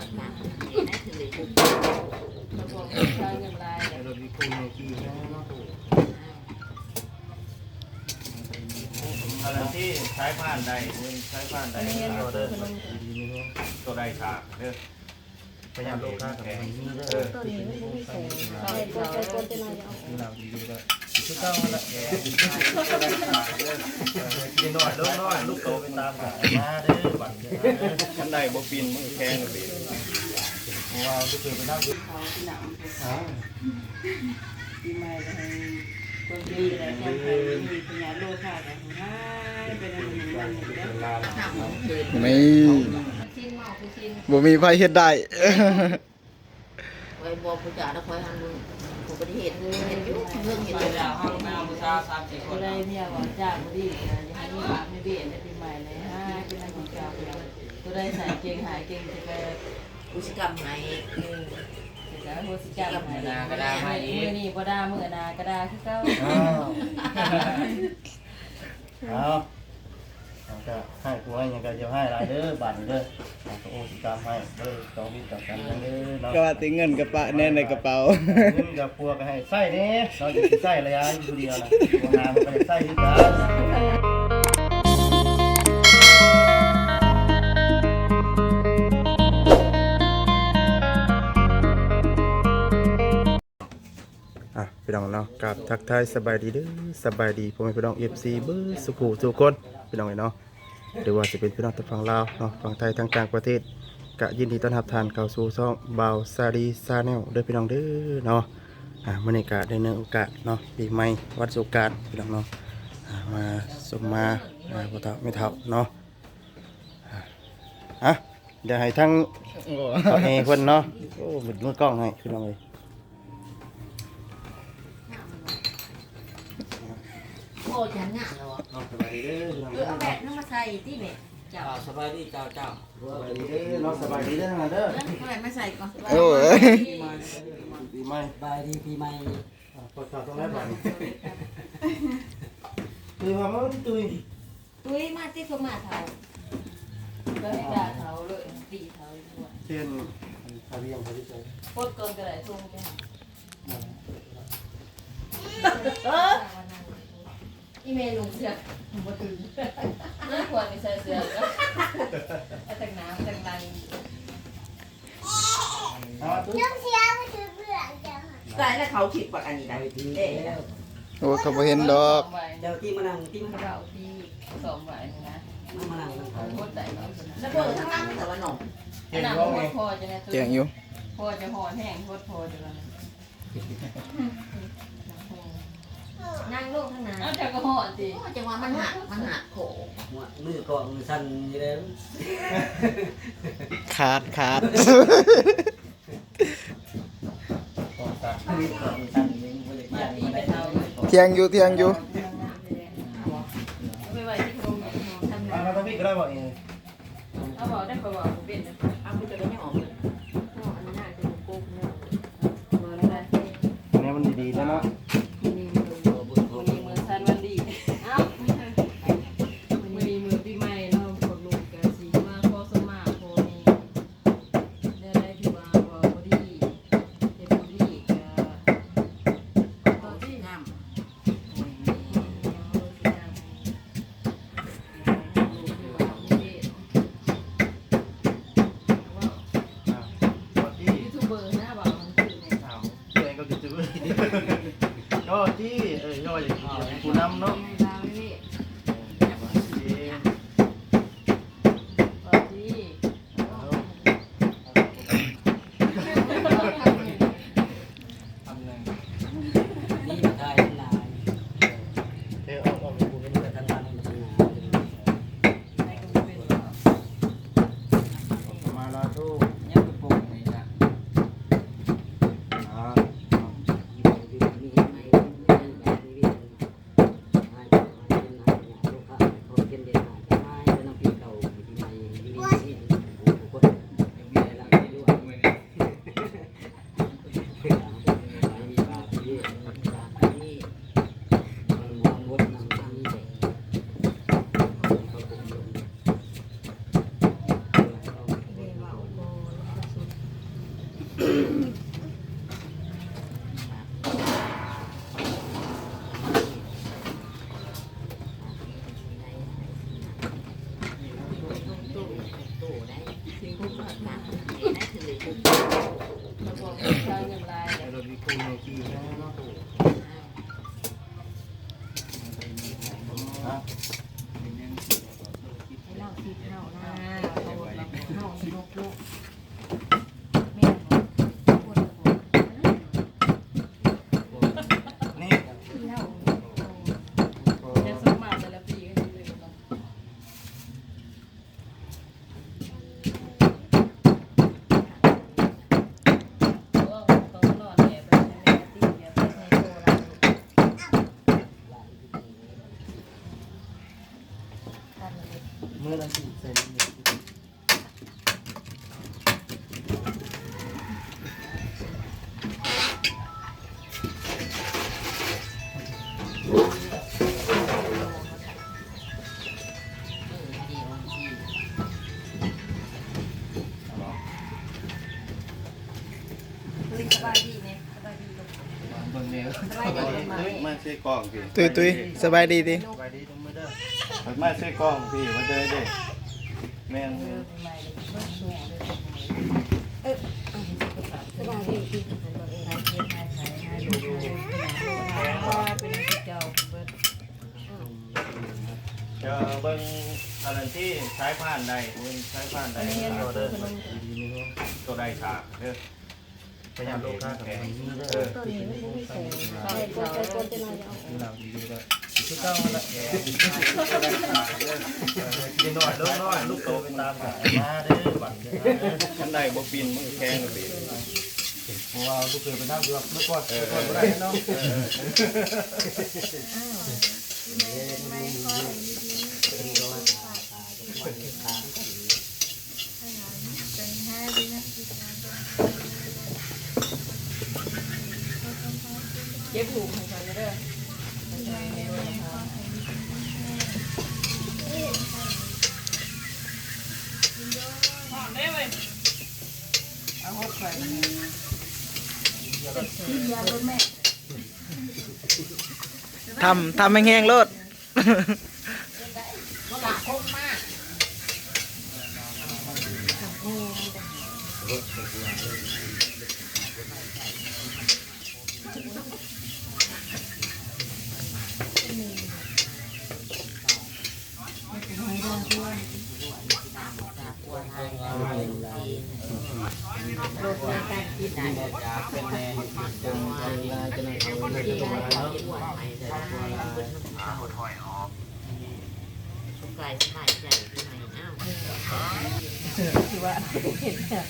อนที่นะไรที่ใช้ผ่านใดใช้ผ่านใดเราเดินตัวใดฉากเด้อพยายามโลค่ากับมันนี่เด้ออตัวนี้ไม่มีแสงใช่ก็จะก็จะนายเอาที่เราดีๆก็คือเก้าละแกตัวใดฉากเด้อกินหน่อยลูกน้อยลูกโตไปตามหามาเด้อบัดเด้อขันใดบ่ปินมือแข้งเลยว้าวลูกเคยไปนั่งดูเขาที่หนังอ้าปีใหม่ก็ให้คนดีอะไรค่ใครมีปัญญาโลค่ากันให้เป็นอันหนึ่งวันหนึ่งแล้วไม่บ่มีไผเฮ็ดได้ไว้บอกผู้จ่าแล้วคอยหันมึงผู้ปฏิเหตุเห็นอยู่เรื่องเห็นไปอยู่แล้วห้องน้ำบูชาสามสี่คอะนไรเนี่ยว่าจ้างดีอย่าให้มีบาปไม่เบี้ยในปีใหม่เลยให้เป็นอะไรของเก่าแล้วตัวได้ใส่เกงหายเกงจะไป อุชกรรมไหนเออจะโหสิกรรมให้มือนี่บ่ได้มือนาก็ได้คือเก่าอ้าวเอาเอาก็ให้ผัวยังก็จะให้หลายเด้อบัดนี้เด้อเอาก็โอ้สิกรรมให้เด้อต้องมีต่อกันเด้อเนาะก็ว่าแติเงินกระปะแน่ในกระเป๋า เงินกับพวกก็ให้ไส้นี่เราจะสิไส้ระยะอยู่เดียวนะพวกงานมันก็ได้ไส้ที่กัน พี่น้องเนาะกับทักทายสบายดีเด้อสบายดีพ่อแม่พี่น้อง FC เบอร์สุขุทุกคนพี่น้องเนาะหรือว่าจะเป็นพี่น้องทางฝั่งลาวเนาะฝั่งไทยทางต่างประเทศก็ยินดีต้อนรับทานเข้าสู่ช่องบาวซาดีซาแนลเด้อพี่น้องเด้อเนาะอ่ามื่อนี้ก็ได้เนื้อโอกาสเนาะปีใหม่วัดสงกรารพี่น้องเนาะอ่ามาสมมาอ่าบ่เฒ่าไม่เฒ่าเนาะอ่าอะเดี๋ยวให้ทั้งเอาเองเพิ่นเนาะโอ้หมดมือกล้องให้พี่น้องเลย โอ้ฉันงะเหรอเอาสบายดีเด้อพี่น้องเอเด้ออเอาแบบนั้นมาใส่ที่เนี่ยเจ้าเจ้าสบายดีเจ้าเจ้าสบายดีเด้อเนาะสบายดีเด้อทั้งนั้นเด้อเอาแบบมาใส่ก่อนโอ้ยปีใหม่สบายดีปีใหม่อ่าปลดข่าวตรงนั้นบัดนี้คือว่ามันตุยตุ้ยมาที่เขามาเท่าก็ให้ด่าเขาเลยตีเขาด้วยเทียนอาเรียงเขาที่ใจโคตรเกินกระไรทรงจ้ะเออ อีเมลลงเสือกบ่ถึงน่าควรไปใส่เสือกก็แต่งน้ำแต่งลายเอาตุยใส่แล้วเขาคิดว่าอันนี้ได้เด้โอ้เขาบ่เห็นดอกเจ้าที่มานั่งที่ที่เราที่สองใบนะมานั่งนั่งโคตรใจเราแล้วเบิ่งข้างล่างแต่ว่าหนองอันนั้นโคตรพอจะนะเจียงอยู่พอจะหอนแห้งโคตรพอจะละ นั่งลงข้างหน้าอ้าวจะก็หอนสิโอ้จังหวะมันหักมันหักโขหัวมือกองมือสั่นอยู่แล้วขาดขาดตอนตัดมือกองมือสั่นยังบ่ได้มายันที่บ่ไปได้เท่าเทียงอยู่เทียงอยู่ นี่ยคือแม่ก็ตัว กล้องพี่ตุยตุยสบายดีติสบายดีตรงมือเด้อมาใส่กล้องพี่มาเจอเด้แม่งเออใหม่เลยเบิ่งสูงเลยเออสบายดีที่ตัวเองให้เฮ็ดให้ใช้ให้ดูดูว่าเป็นที่เจ้าเบิดเจอเบิ่งอะไรที่ใช้ผ่านใดเบิ่งใช้ผ่านใดอันนี้ยังเราตัเดิวนขนมตัวใดฉากเด้อ พยายามลูกค้ากับมีเด้อตัวนี้ไม่มีใส่ใส่ก้นใส่ก้นจะน้อยเอาเราดีๆก็คือเก่าละกินหน่อยลูกน้อยลูกโตเป็นตามหามาเด้อบัดเด้อคันใดบ่ปินมือแข็งเลยเพราะว่าลูกเคยไปนั่งอยู่เมื่อก่อนเมื่อก่อนบ่ได้เนาะ ก็บหูให้ใส่เด้องทานเอาหดใส่ทำทำแห้งๆโลด ก็ละคมมาก เป็นแนวจังจังลายจังเอาเลยตรงมาเนาะ กายสบายใจที่ไหนอ้าว คือว่าเห็นแบบ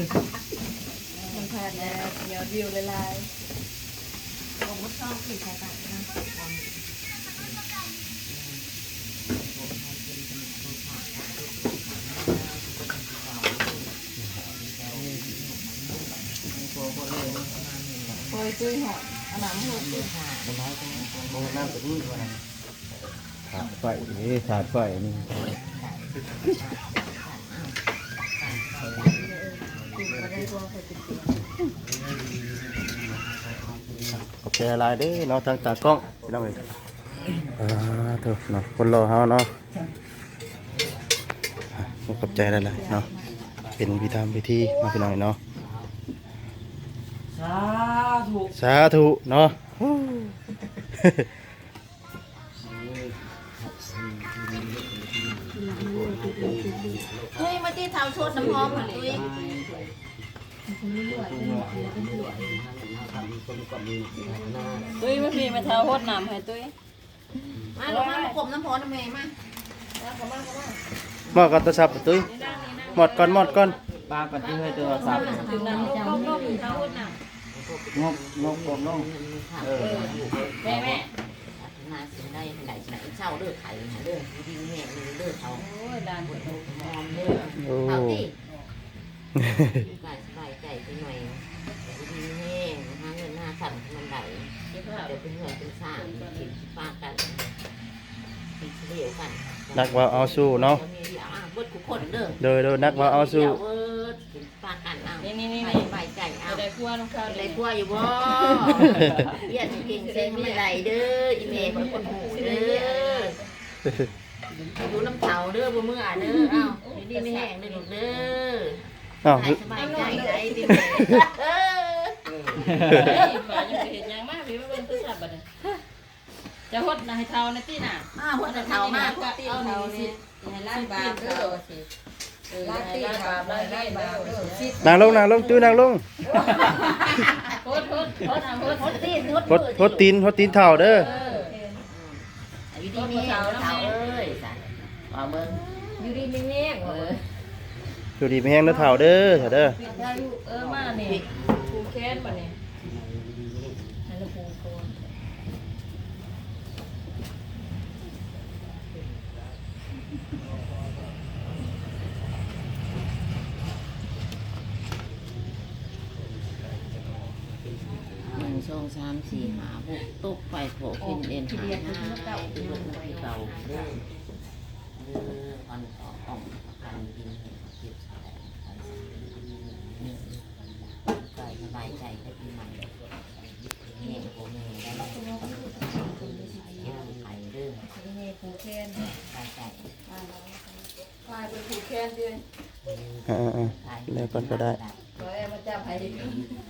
มันผ่านแล้วเดี๋ยววิวละลายผมก็ชอบขี่ใส่ปากนะคอยซื้อหอดอันนั้นหอดซื้อน้ำตัวนี้ว่าขาดไฟนี่ขาดไฟนี่ ขอบใจหลายเด้อเนาะทางตากล้องพี่น้องเอ้ยอ่าเถอะเนาะคนรอเฮาเนาะอะขอบใจหลายๆเนาะเป็นพิธามพิธีมาพี่น้องเอ้ยเนาะสาธุสาธุเนาะตุ้ยมาที่เท้าชดน้ำหอมมาตุ้ย ตุ้ยไม่มีมาเท้าหดน้ำให้ตุ้ยมาลงมาประกบน้ำพอน้ำแม่มาแล้วก็มาก็มาหมอดก่อนโทรศัพท์ตุ้ยหมอดก่อนหมอดก่อนปากกันที่ให้ตัวสับถึงนั้นก็ก็มีเท้าหดน้งบงบกลมลงเออำแม่แม่นาสิได้ไหนไหนเช่าเลือดไข่เลือดดีแม่เลือดเขาโอ้ยดานปวดหัวมอมเลือดโอ้เขาที่กายสบายใจไปหน่อยดีแห้งหาเงินหา สั่นมันไหลเก็บผ้าเดี๋ยวเป็นเหงื่อเป็นสารกินปากกันติดเฉลียวกันนักว่าเอาสู้เนาะมีอะเบิคนเด้อโดยโดยนักว่าเอาสู่เดี๋ยวเอิ้นปากกันเอานี่นี่นี่ไปนี่ไปไก่เอาจะได้คั่วน้ำข้าวอะไรได้กลัวอยู่บ่เรียนเก่งเซ็งไม่ไรเด้ออีเมย์คนคนหูเด้อดูน้ำเผาเด้อบ่มืออะเด้อเอ้าดีไม่แห้งเด้อลูกเด้ออ้าวให้สบายใจใจดีแม่เออเฮ้ ยฝ่ายยังเห็นยังมากพี่ว่าเป็นตัวสับบัดเนี่ยจะหดนะให้เท่าในตีน่ะมาหัวจะเผามากก็เอาหนึ่งสิให้ล้านบาทเด้อสิเออให้ล้านบาทล้านบาทเด้อสินางลงนางลงจื้อนางลงโคตรโคตรโคตรเอาโคตรหดตีนหดพดพดตีนพดตีนเท่าเด้อเอออยู่ดีมีแห้งเผาเอ้ยจ้ะว่าเบิ่งอยู่ดีไม่แห้งเอเออออยู่ดีไม่แห้งเด้อเท่าเด้อเถอะเด้อปิดท้ายเออมาเนี่ยผูแค้นป่ะเนี่ยให้เราผูโคน หนึ่ง สองสามสี่หาหกตกไปโผล่ขึ้นเอ็นหายห้าที่เบิ่งมาที่เก่าเด้อเด้อคอนสองอ่องกันกินเห็ดเก็บสายไก่สบายใจก็ปีใหม่แม่โคแม่ได้เก็บไข่เด้อนี่ผูแค้นไก่ไก่กลายเป็นผูแคนด้วยไก่ๆแล้วก็ได้ขออมาจับให้เป็นตาตัวเป็นผูกคนเอิ้นเด้อเอาเนาะโบกก่อยู่ตกซื้อของกินเองหาเด็กในรุ่นทสนับสนุนมีคน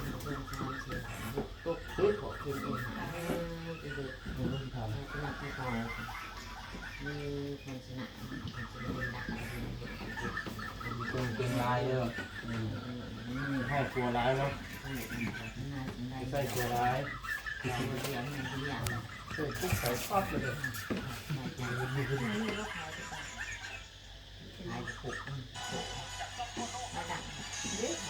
อเพื่อแล้วมันทุกข์ให้ทาน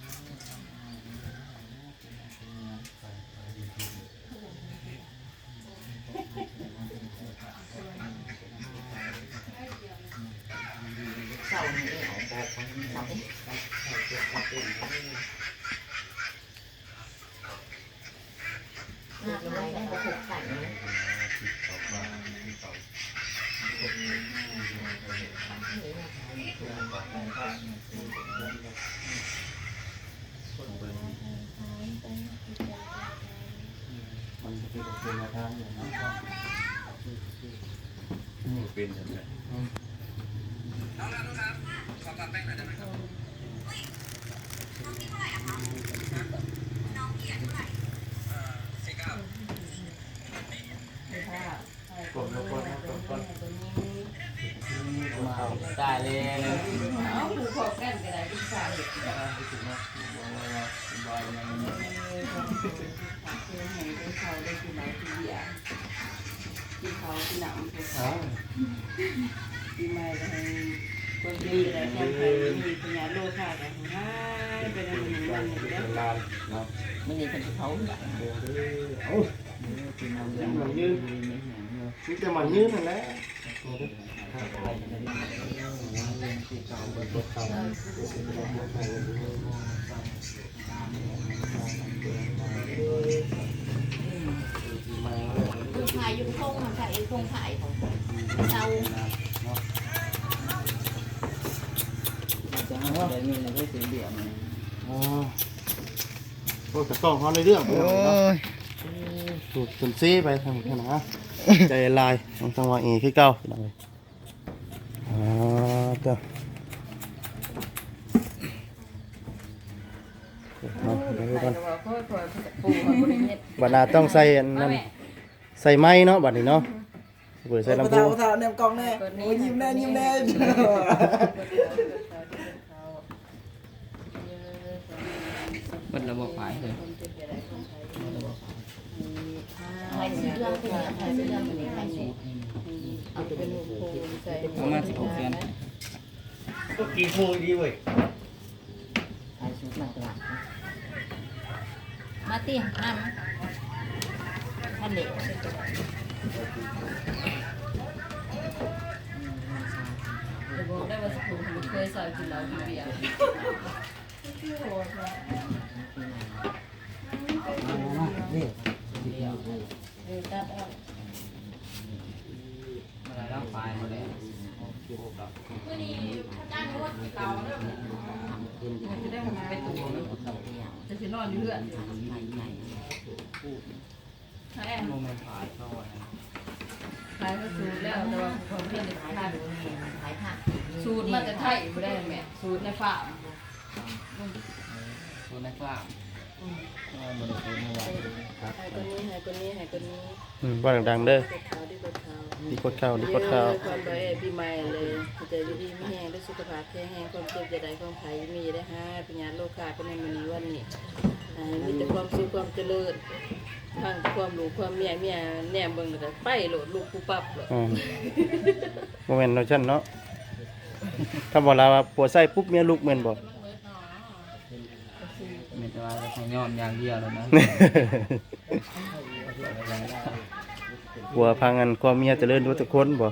เป็นจังได้ไหมครับ อันหนึ่งวันหนึ่งเป็แล้วนลานเนาะไม่ได้เป็นเอ้ากินน้ำมันยืดนี่จะมันยืดนั่นแหละคมาือขายยุ่งคงมันขายเองคงขายของเราจะให้ได้เงินแล้วก็เสียกระต้องเขาในเรื่องโอ้ยถูกจนซีไปทางนั้นนะใจลายต้องจังหวะเอคือเก่าพี่น้องเอ้ยอ่าเจ้าเนาะเดี๋ยวดูใส่ก่อนกระบอกค่อยคอยปูเขาบริเวณบัดนาต้องใส่อันมานั้นใส่ไม้เนาะบัดนี้เนาะเปิดใส่ลำโพง เท่าแนมกองแน่โอ้ยยิ้มแน่ยิ้มแน่ ระบบขายเลยใครซื้อเรื่องเป็นใครซื้อเรื่องเป็นใครซื้อเอาไปเป็นลูกโป่งใส่ประมาณสิบหกเซนก็กินฟูดีเว้ยใครซื้อมาตลาดมาตีน้ำท่านเด็กจะบอกได้ว่าสกุลผมเคยใส่กินเหล้ากินเบียร์ นี่เออตัดออะไรร่างกายมาแล้วจะได้มันไปตัวจะสินอนอยู่เพื่อนใช่โมเมนต์ขายเข้าอะไรขายก็สูตรแล้วแต่ว่าความเพียในทานขายสูตรมาแต่ไทยไม่ได้แม่สูตรในฟา ร์มตัวในกล้ามให้คนนี้ให้คนนี้ให้คนนี้อืมว่าดังๆเด้อ กดขาวที่กดขาวดีกดข้าวดีกดข้าวความใบปีใหม่เลยใจดีไม่แห้งด้วยสุขภาพแข็งแรงความเจ็บจะได้ความไผ่มีได้ห้าปัญญาโลกาเป็นในมันนี้วันนี้มีแต่ความสุขความเจริญทั้งความรู้ความเมียเมียแหนมเบิ่งแล้วไปโหลดลูกผู้ปรับโหลด อืมบ่แม่นเนาะฉันเนาะถ้าบอกลาว่าผัวใส่ปุ๊บเมียลุกแม่นบ่มีแต่ ว่าของยอมอย่างเดียวแล้วนะผัวพังกันความเมียเจริญรู้ทุกคนบ่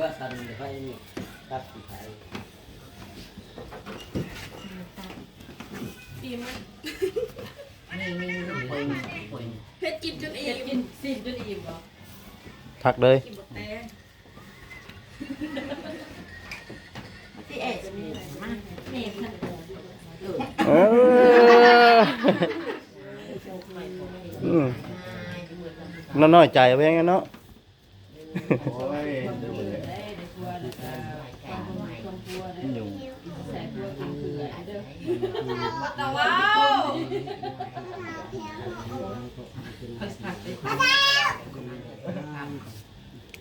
ว่าตันไปตัดขายนี่นี่นี่ป่วยป่วยเฮ็ดกินจนอิ่มกินสิ้นจนอิ่มเหรอทักเลยที่ เอ๋จะมีมาเนี่ยท่านเออเอออืมน้อยๆใจไว้งั้นเนาะ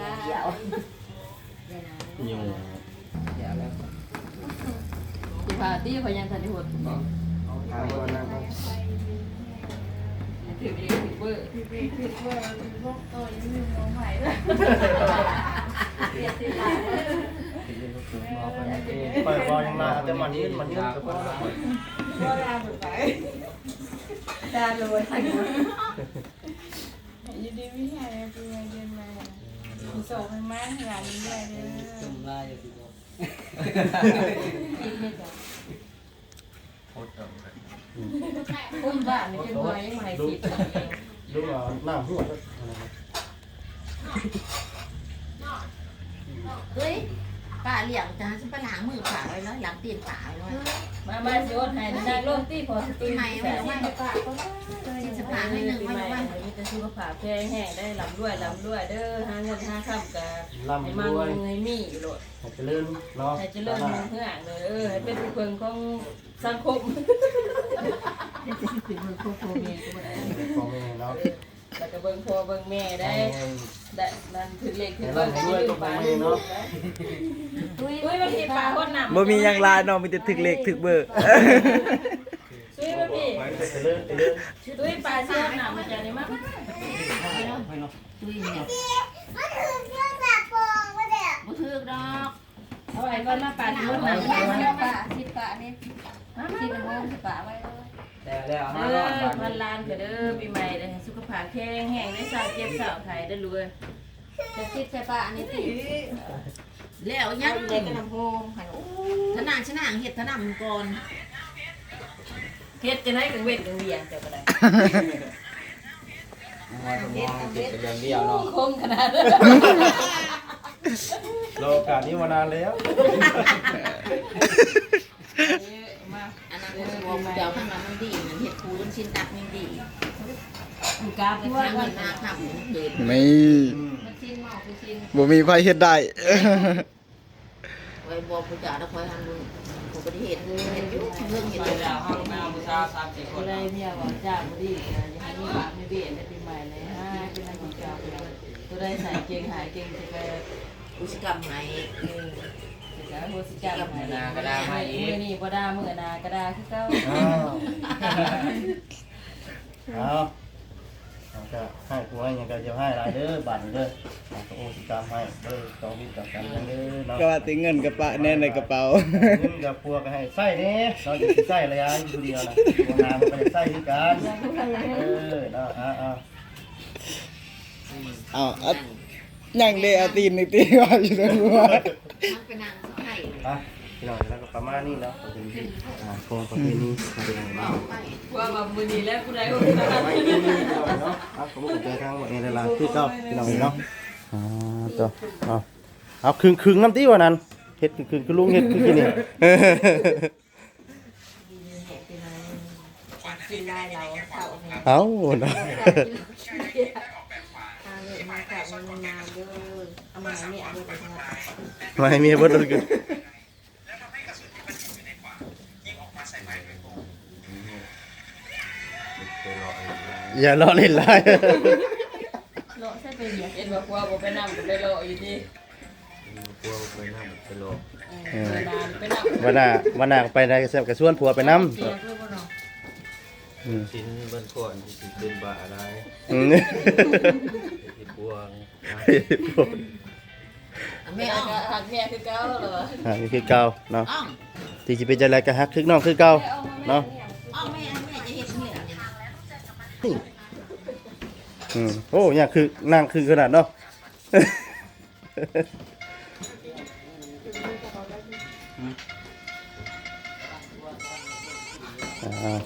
นางโง่เดีเดียยววเดียวอยู่อย่าแล้วสิพาตี้พยันทันทีหดบอกถือเองถือเบอร์ถือเองถือเบอร์ถือพวกตัวยังมีน้องใหม่ด้วยเปลี่ยสิล่ะปล่อยบอลยังมาแต่มันยืนมันยืนกับก็ลาไปตาเลยทันที อยู่ดีไม่หายไปเดือนมา ส่งให้มาหลานนี้เลยเด้อจุ่มลายอยู่ที่บอกกินไม่ได้โคตรเอาเลยคนบ้านนี่เป็นไว้ยังไม่คิดดูว่าหน้าหัวเฮ้ย ป้าเลี้ยงจ้าฉันไปล้างมือป้าไว้แล้วล้างตีนป้าไว้แล้วมามาโยนให้นางโลตี้พอสติปีใหม่ไม่ต้องมาป้าก็ที่จะผ่านให้หนึ่งปีวันใหม่วันมีแต่สุขภาพแข็งแรงได้ลำด้วยลำด้วยเด้อหาเงินหาค่ำกับลำให้รมันวยให้มีอยู่โลดให้เจริญเนาะให้เจริญรุ่งเรืองเลยเออให้เป็นผู้เพิ่งของสังคมเป็นผู้เพิ่งของพ่อแม่ก็ได้ของแม่เนาะ แล้วก็เบิ่งพ่อเบิ่งแม่ได้ให้ได้นั่นถือเลขถือให้เบิ่งร่ำให้รวยกับพ่อแม่เนาะตุ้ยตุ้ยมาพี่ปลาคนหนำบ่มีหยังลายเนาะมีแต่ถึกเลขถึกเบอร์ตุ้ยมาพี่เจริญเจริญตุ้ยปลาเชื่อหนำมาจากไหนมาตุยเนี่ยบ่ถือดอกเอาไว้ก่อนมาปลาที่รถหนำป้าสิป้านี่สิโมงสิป้าไว้ แต่แล้วเอห้ารอดอพันล้านก็เด้อปีใหม่ได้สุขภาพแข็งแรงได้สาวเจ็บสาวไข้ได้รวยจะคิดใช่ป้าอันนี้ติแล้วยังเด็กกันลำโพงหันโอ้ทนางชนางเฮ็ดทนำก่อนเฮ็ดจะได้กังเวทกังเวียนเจ้าก็ได้มองมองติดเดือนเดียวเนาะคมขนาดนั้นรอโอกาสนี้มานานแล้วมาอันนั้นก็ บอกเดี๋ยวมันมันดีมันเฮ็ดคูมันชินดักมันดีคุณกราบทางว่าเงินหน้าค่ำมันเกินไม่มันชินเมาคือชินบ่มีไผเฮ็ดได้ไว้บอกผู้จ่าแล้วคอยทำมึงผมบ่ได้เฮ็ดเฮ็ดอยู่เรื่องเฮ็ดไปอยู่แล้วห้องน้ำบูชาสามสี่คอะนไรเนี่ยว่าจ้าบ่ดีอย่าให้มีบาปไม่เบียดในปีใหม่เลยฮะเป็นอะไรของเจ้าตัวได้ใส่เกงหายเกงจะไปอุชกรรมให้เออจะโหสิกระดาใหม่มื้อนี้บ่ด่ามื้อนากระดาคือเก่าอ้าวเอาเอาก็ให้ผัวยังก็จะให้หลายเด้อบัตรเด้อเอาก็โอ้สิกรรมให้เด้อต้องมีต่อกันเด้อเนาะก็ว่าติเงินกระปะแน่ในกระเป๋าเงินกับผัวก็ให้ใส่เด้เราจะสิใส่ระยะอยู่เดียวนะผัวงานมันก็จะใส่คือกันเออเนาะอ่าอ่าเอาอัดยังได้เอาตีนนี่ตีว่าอยู่ตรงหัวมันเป็นนางสะใภ้ อะพี่น้องแล้วก็ประมาณนี้เนาะประเพณีอ่าโครงประเพณีมาเป็นยังเอาว่าว่ามื้อนี้แล้วผู้ใดผู้ไว้ที่นี่เนาะเอาผมก็ใจทางหมดนี่หลายๆคือเก่าพี่น้องเนาะอ่าตัวเอาเอาครึ่งครึ่งน้ำตีว่านั้นเฮ็ดครึ่งครึ่งคือลุงเฮ็ดคือกินนี่กินได้เราเต่าเนี่ยเอาเนาะอาเลยมากับมันนานเด้อเอามาเนี่ยเอาไมาให้มีเบิดเลย อย่ารอเล่นหลายโลใช่ไปเหยียบเอ็นบอกว่าบ่ไปนำก็ไปโลอยู่ดีกลัวไปน้ำไปโลกเออไปนานไปนำวันหน้าวันหน้าไปได้ก็แซ่บกับส่วนผัวไปนำเสียคือบ่เนาะชิ้นเบิ้ลก่อนที่เป็นบาอะไรอืมที่พวงเอาแม่แม่อ้อมก็หักแม่คือเก่าเหรออ่านี่คือเก่าเนาะอ้อมที่สิเป็นจังไดก็ฮักทึกน้องคือเก่าเนาะอ้อมแม่แม่จะเฮ็ดเหลืองเนี่ย อืมโอ้ยังคือนั่งคือขนาดเนาะอ่า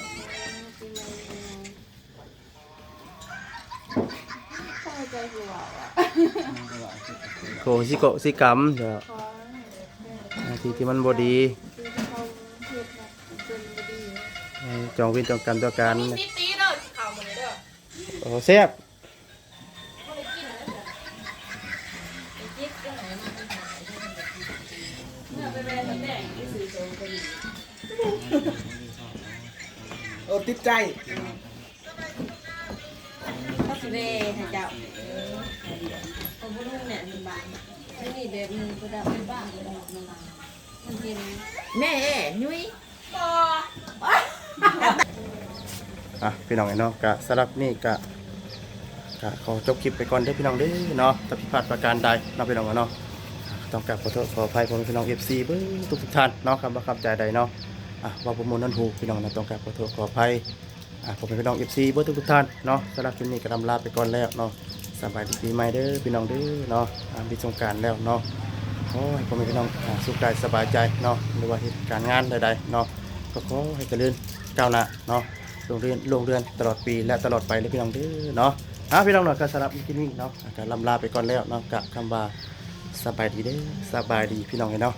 โกสิโกสิกรรมเดี๋ยวอ่าที่ที่มันบดีให้จองเวินจองกรรมต่อกันตี อ้แซ่บโอ้ติดใจข้าสิเว่ให้เจ้าเอาบุรุษเนี่ยหนึ่งบาทไม่มีแบบนึงก็ได้ไม่บ้าก็ได้มามามันเย็นแม่เอ้ยุ้ยอะพี่น้องไอ้เนาะกะสำหรับนี่กะ กะขอจบคลิปไปก่อนเด้อพี่น้องเด้อเนาะถ้าผิดพลาดประการใดเนาะพี่น้องเนาะต้องกราบขอโทษขออภัยพ่อแม่พี่น้อง FC เบิ้ทุกทุกท่านเนาะคำว่าคำใจใดเนาะอะว่าประมวลนั้นถูกพี่น้องนะต้องกราบขอโทษขออภัยอะผมเป็นพี่น้อง FC เบิ้ทุกทุกท่านเนาะสำหรับคลิปนี้ก็ลำลาไปก่อนแล้วเนาะสบายดีปีใหม่เด้อพี่น้องเด้อเนาะอ่ามีสงการแล้วเนาะโอ้ยผมเป็นพี่น้องสุขกายสบายใจเนาะหรือว่าเหตุการงานใดๆเนาะก็ขอให้เจริญก้าวหน้าเนาะโรงเรียนโรงเรียนตลอดปีและตลอดไปเลยพี่น้องเด้อเนาะ อะพี่น้องเนาะก็สำหรับที่นี่เนาะอาจจะลำลาไปก่อนแล้วเนาะกับคำว่าสบายดีเด้อสบายดีพี่น้องเห็นเนาะ